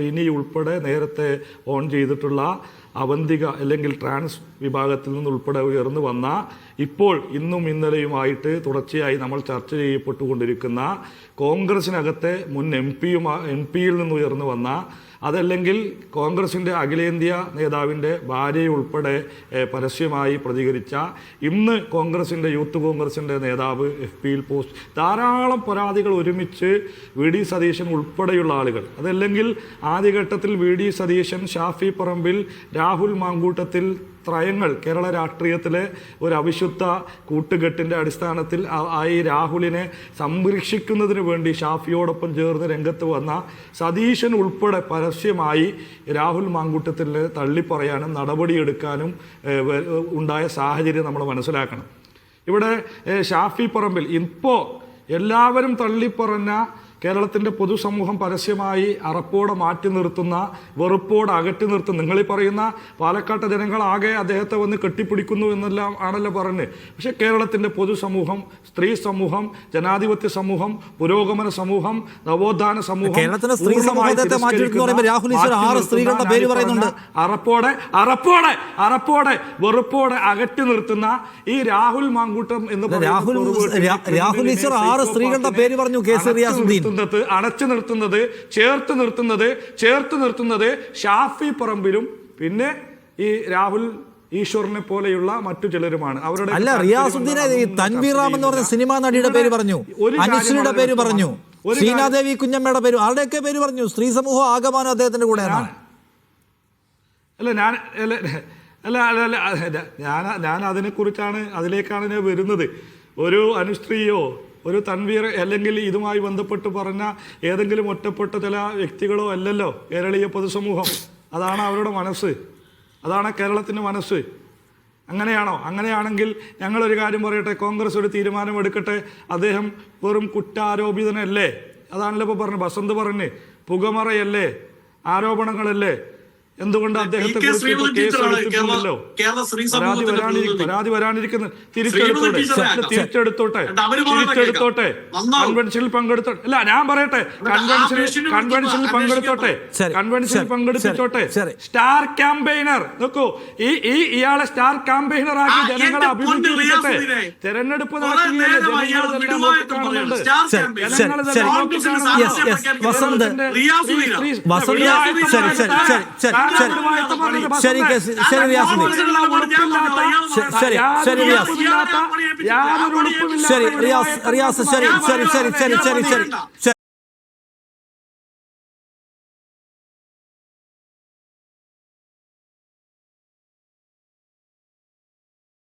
ഇനി ഉൾപ്പെടെ നേരത്തെ ഓൺ ചെയ്തിട്ടുള്ള അവന്തിക അല്ലെങ്കിൽ ട്രാൻസ് വിഭാഗത്തിൽ നിന്ന് ഉൾപ്പെടെ ഉയർന്നു വന്ന ഇപ്പോൾ ഇന്നും ഇന്നലെയുമായിട്ട് തുടർച്ചയായി നമ്മൾ ചർച്ച ചെയ്യപ്പെട്ടുകൊണ്ടിരിക്കുന്ന കോൺഗ്രസിനകത്തെ മുൻ എം പിയുമാ എം പിയിൽ നിന്ന് ഉയർന്നു വന്ന അതല്ലെങ്കിൽ കോൺഗ്രസിന്റെ അഖിലേന്ത്യാ നേതാവിന്റെ ഭാര്യയുൾപ്പെടെ പരസ്യമായി പ്രതികരിച്ച ഇന്ന് കോൺഗ്രസിന്റെ യൂത്ത് കോൺഗ്രസിന്റെ നേതാവ് എഫ് പിയിൽ പോസ്റ്റ് ധാരാളം പരാതികൾ ഒരുമിച്ച് വി ഡി സതീശൻ ഉൾപ്പെടെയുള്ള ആളുകൾ. അതല്ലെങ്കിൽ ആദ്യഘട്ടത്തിൽ വി ഡി സതീശൻ ഷാഫി പറമ്പിൽ രാഹുൽ മാങ്കൂട്ടത്തിൽ ത്രയങ്ങൾ കേരള രാഷ്ട്രീയത്തിലെ ഒരു അവിശുദ്ധ കൂട്ടുകെട്ടിന്റെ അടിസ്ഥാനത്തിൽ ആ- ഈ രാഹുലിനെ സംരക്ഷിക്കുന്നതിന് വേണ്ടി ഷാഫിയോടൊപ്പം ചേർന്ന് രംഗത്ത് വന്ന സതീശൻ ഉൾപ്പെടെ പരസ്യമായി രാഹുൽ മാങ്കൂട്ടത്തിനെ തള്ളിപ്പറയാനും നടപടിയെടുക്കാനും ഉണ്ടായ സാഹചര്യം നമ്മൾ മനസ്സിലാക്കണം. ഇവിടെ ഷാഫി പറമ്പിൽ ഇപ്പോൾ എല്ലാവരും തള്ളിപ്പറഞ്ഞ കേരളത്തിന്റെ പൊതുസമൂഹം പരസ്യമായി അറപ്പോടെ മാറ്റി നിർത്തുന്ന വെറുപ്പോടെ അകറ്റി നിർത്തുന്ന നിങ്ങൾ ഈ പറയുന്ന പാലക്കാട്ടെ ജനങ്ങളാകെ അദ്ദേഹത്തെ വന്ന് കെട്ടിപ്പിടിക്കുന്നു എന്നെല്ലാം ആണല്ലോ പറഞ്ഞ്. പക്ഷേ കേരളത്തിന്റെ പൊതുസമൂഹം സ്ത്രീ സമൂഹം ജനാധിപത്യ സമൂഹം പുരോഗമന സമൂഹം നവോത്ഥാന സമൂഹം അറപ്പോടെ അറപ്പോടെ അറപ്പോടെ വെറുപ്പോടെ അകറ്റി നിർത്തുന്ന ഈ രാഹുൽ മാങ്കൂട്ടം എന്ന് പറയുന്നത് രാഹുൽ രാഹുൽ ഈശ്വർ ആറ് സ്ത്രീകളുടെ പേര് പറഞ്ഞു കെ സി റിയാസുദ്ദീൻ. നിർത്തുന്നത് അടച്ചു നിർത്തുന്നത് ചേർത്ത് നിർത്തുന്നത് ചേർത്ത് നിർത്തുന്നത് ഷാഫി പറമ്പിലും പിന്നെ ഈ രാഹുൽ ഈശ്വറിനെ പോലെയുള്ള മറ്റു ചിലരുമാണ്. അവരുടെ അല്ല റിയാസുദ്ദീനെ തൻവീർ റാം എന്ന് പറഞ്ഞ സിനിമാ നടിയുടെ പേര് പറഞ്ഞു. അനുശ്രീയുടെ പേര് പറഞ്ഞു. ശ്രീനാദേവി കുഞ്ഞമ്മയുടെ പേര് ആരുടെയൊക്കെ പേര് പറഞ്ഞു? സ്ത്രീ സമൂഹം ആകമാനം അദ്ദേഹത്തിന്റെ കൂടെ അല്ല ഞാൻ അല്ല അല്ല അല്ല ഞാൻ ഞാൻ അതിനെക്കുറിച്ചാണ് അതിലേക്കാണ് ഞാൻ വരുന്നത്. ഒരു അനുസ്ത്രീയോ ഒരു തൻവീർ അല്ലെങ്കിൽ ഇതുമായി ബന്ധപ്പെട്ട് പറഞ്ഞ ഏതെങ്കിലും ഒറ്റപ്പെട്ട ചില വ്യക്തികളോ അല്ലല്ലോ കേരളീയ പൊതുസമൂഹം. അതാണ് അവരുടെ മനസ്സ്. അതാണ് കേരളത്തിന്റെ മനസ്സ്. അങ്ങനെയാണോ? അങ്ങനെയാണെങ്കിൽ ഞങ്ങളൊരു കാര്യം പറയട്ടെ കോൺഗ്രസ് ഒരു തീരുമാനമെടുക്കട്ടെ. അദ്ദേഹം വെറും കുറ്റാരോപിതനല്ലേ? അതാണല്ലോ ഇപ്പോൾ പറഞ്ഞു ബസന്ത് പറഞ്ഞ്. പുകമറയല്ലേ? ആരോപണങ്ങളല്ലേ? എന്തുകൊണ്ട് അദ്ദേഹത്തെ കെ. കുറിച്ച് ശ്രീമതി കേസ് ടീച്ചറാണ് എടുത്തിട്ടുണ്ടല്ലോ കേരള- കേരള സ്ത്രീ പരാതി വരാനിരിക്കും. പരാതി വരാനിരിക്കുന്നു ശ്രീമതി തിരിച്ചെടുത്തോട്ടെ തിരിച്ചെടുത്തോട്ടെ തിരിച്ചെടുത്തോട്ടെ കൺവെൻഷനിൽ പങ്കെടുത്തോട്ടെ അല്ല ഞാൻ പറയട്ടെ കൺവെൻഷനിൽ കൺവെൻഷനിൽ പങ്കെടുത്തോട്ടെ കൺവെൻഷനിൽ പങ്കെടുപ്പിച്ചോട്ടെ സ്റ്റാർ ക്യാമ്പയിനർ നോക്കൂ ഈ ഈ ഇയാളെ സ്റ്റാർ ക്യാമ്പയിനർ ആക്കി ജനങ്ങളെ അഭിമുഖീകരിക്കട്ടെ. തെരഞ്ഞെടുപ്പ് നടക്കുകയല്ലേ വസന്ത്. വസന്ത് ശരി, ശരി, ശരി, ശരി, ശരി, ശരി. ശരി, കെ. സി- ശരി, റിയാസുദ്ദീൻ. ശരി, ശരി, റിയാസ്. യാതൊരു ഉളുപ്പുമില്ലാത്ത ശരി റിയാസ് റിയാസ് ശരി ശരി